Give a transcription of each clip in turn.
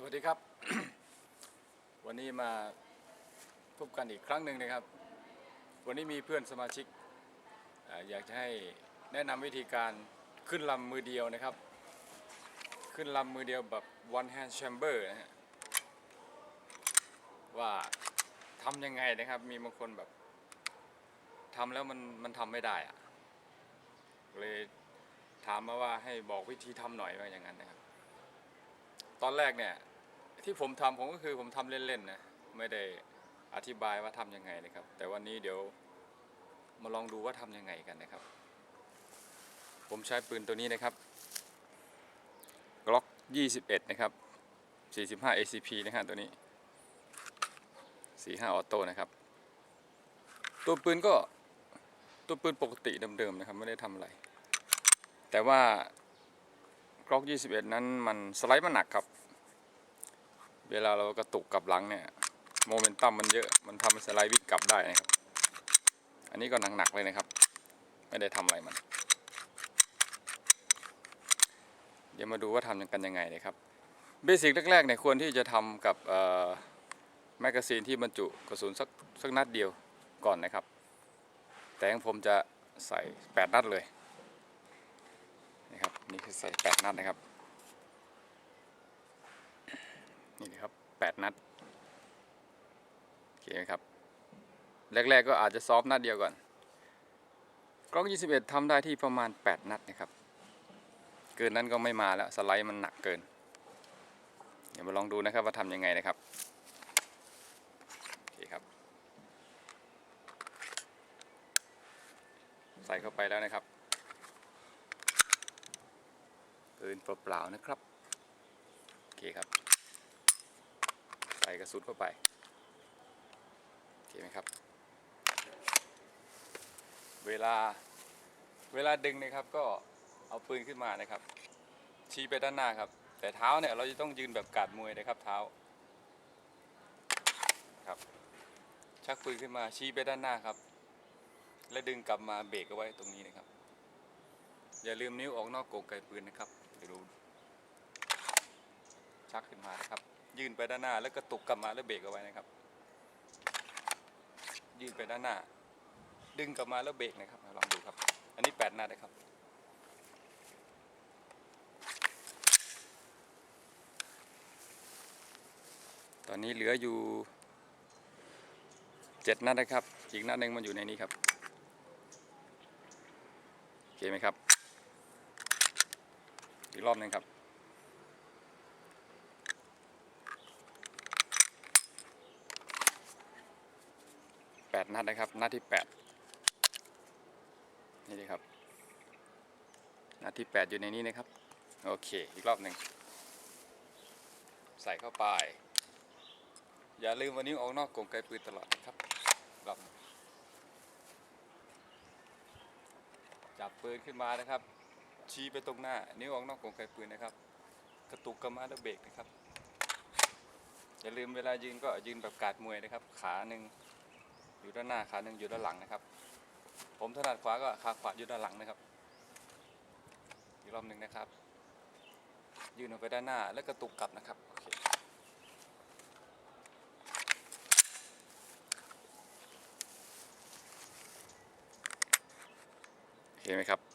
สวัสดีครับ วันนี้มาพบกันอีกครั้งหนึ่งนะครับ วันนี้มีเพื่อนสมาชิกเอ่ออยากจะให้แนะนำวิธีการขึ้นลำมือเดียวนะครับ ขึ้นลำมือเดียวแบบ one hand chamber นะฮะว่าทำยังไงนะครับมีบางคนแบบทำแล้วมันมันทำไม่ได้อะเลยถามมาว่าให้บอกวิธีทำหน่อยว่าอย่างนั้นนะครับตอนแรกเนี่ย ที่ผมทำผมก็คือผมทำเล่นๆนะไม่ได้อธิบายว่าทำยังไงนะครับ แต่วันนี้เดี๋ยวมาลองดูว่าทำยังไงกันนะครับ ผมใช้ปืนตัวนี้นะครับ Glock 21 นะครับ 45 ACP นะฮะตัวนี้ 45 ออโต้นะครับ ตัวปืนก็ตัวปืนปกติเดิมๆนะครับ ไม่ได้ทำอะไร แต่ว่ากล็อก21 นั้นมันสไลด์มันหนักครับ เวลาเรากระตุกกลับหลังเนี่ยโมเมนตัมมันเยอะมันทำให้สไลด์วิ่งกลับได้นะครับ อันนี้ก็หนักๆเลยนะครับ ไม่ได้ทำอะไรมัน เดี๋ยวมาดูว่าทำกันยังไงนะครับเบสิกแรกๆเนี่ยควรที่จะทำกับแมกกาซีนที่บรรจุกระสุนสักสักนัดเดียวก่อนนะครับ แต่ของผมจะใส่ 8 นัดเลยนะครับนี่คือใส่แปดนัดนะครับ นี่นะครับแปดนัดโอเคครับ แรก ๆ ก็อาจจะซอฟต์นัดเดียวก่อน กล้อง 21ทำได้ที่ประมาณ 8 นัดนะครับ เกินนั้นก็ไม่มาแล้วสไลด์มันหนักเกิน เดี๋ยวมาลองดูนะครับว่าทำยังไงนะครับโอเคครับ ใส่เข้าไปแล้วนะครับปืนเปล่าๆนะครับ โอเคครับ กระสุนเข้าไปโอเคไหมครับ เวลาเวลาดึงนะครับก็เอาปืนขึ้นมานะครับ ชี้ไปด้านหน้าครับ แต่เท้าเนี่ยเราจะต้องยืนแบบกาดมวยนะครับเท้าครับชักปืนขึ้นมาชี้ไปด้านหน้าครับ และดึงกลับมาเบรกเอาไว้ตรงนี้นะครับ อย่าลืมนิ้วออกนอกกรงไกปืนนะครับเดี๋ยวดู ชักขึ้นมานะครับ ยื่นไปด้านหน้าแล้วก็ตุกกลับมาแล้วเบรกเอาไว้นะครับ ยื่นไปด้านหน้า ดึงกลับมาแล้วเบรกนะครับลองดูครับ อันนี้แปดนัดนะครับตอนนี้เหลืออยู่เจ็ดนัดนะครับ อีกนัดหนึ่งมันอยู่ในนี้ครับ โอเคไหมครับ อีกรอบหนึ่งครับ ดนัดนะครับนัดที่แปดนี่เลยครับนัดที่แปดอยู่ในนี้นะครับ โอเค อีกรอบหนึ่งใส่เข้าไป อย่าลืมวันนี้ออกนอกกรงไกลปืนตลอดนะครับรอบจับปืนขึ้นมานะครับ ชี้ไปตรงหน้า นิ้วออกนอกกรงไกลปืนนะครับ กระตุกกระมาแล้วเบรกนะครับอย่าลืมเวลายืนก็ยืนแบบกาดมวยนะครับ ขาหนึ่ง อยู่ด้านหน้าขาหนึ่งอยู่ด้านหลังนะครับ ผมถนัดขวาก็ขาขวาอยู่ด้านหลังนะครับอีกรอบหนึ่งนะครับ ยืนออกไปด้านหน้าแล้วกระตุกกลับนะครับโอเคโอเคไหมครับ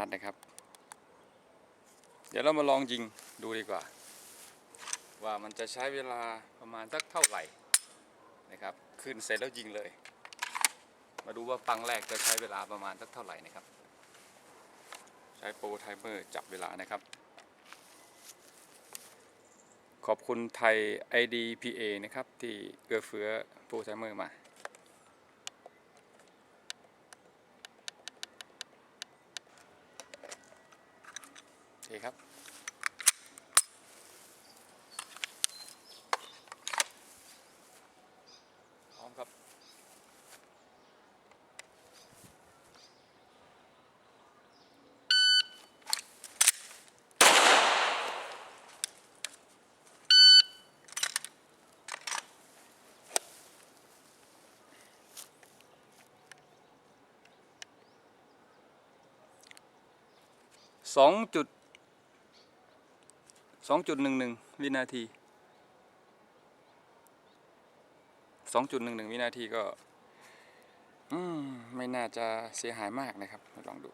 นัดนะครับ เดี๋ยวเรามาลองยิงดูดีกว่า ว่ามันจะใช้เวลาประมาณสักเท่าไหร่นะครับ ขึ้นเสร็จแล้วยิงเลย มาดูว่าปังแรกจะใช้เวลาประมาณสักเท่าไหร่นะครับ ใช้โปรไทเมอร์จับเวลานะครับ ขอบคุณไทย IDPA นะครับที่เอื้อเฟื้อโปรไทเมอร์มา เคครับพร้อมครับสองจุด สองจุดหนึ่งหนึ่งวินาทีสองจุดหนึ่งหนึ่งวินาทีก็ ไม่น่าจะเสียหายมากนะครับ ลองดู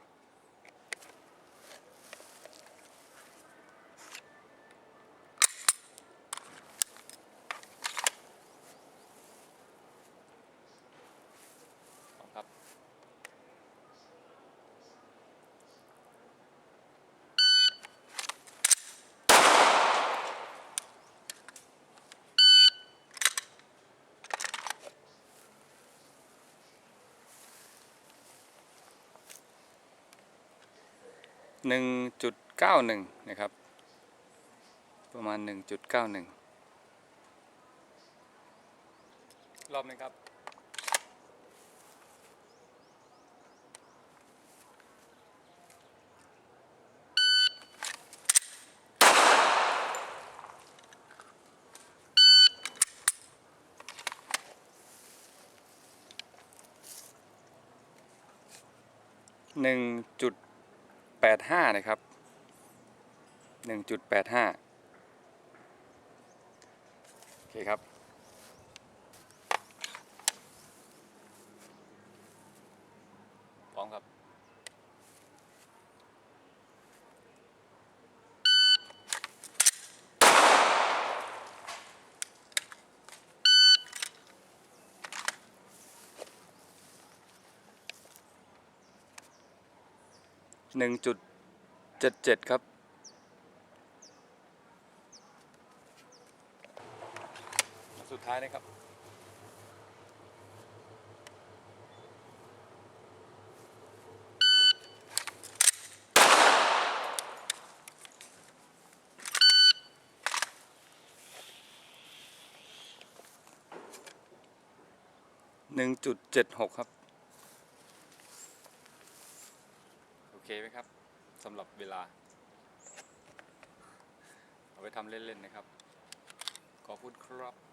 1.91 นะครับ ประมาณ 1.91 รอบนึงครับหนึ่งจุด แปดห้านะครับหนึ่งจุดแปดห้าโอเคครับ พร้อมครับ หนึ่งจุดเจ็ดเจ็ดครับ สุดท้ายนะครับหนึ่งจุดเจ็ดหกครับ โอเคไหมครับ สำหรับเวลา เอาไปทำเล่น ๆ นะครับ ขอพูดครับ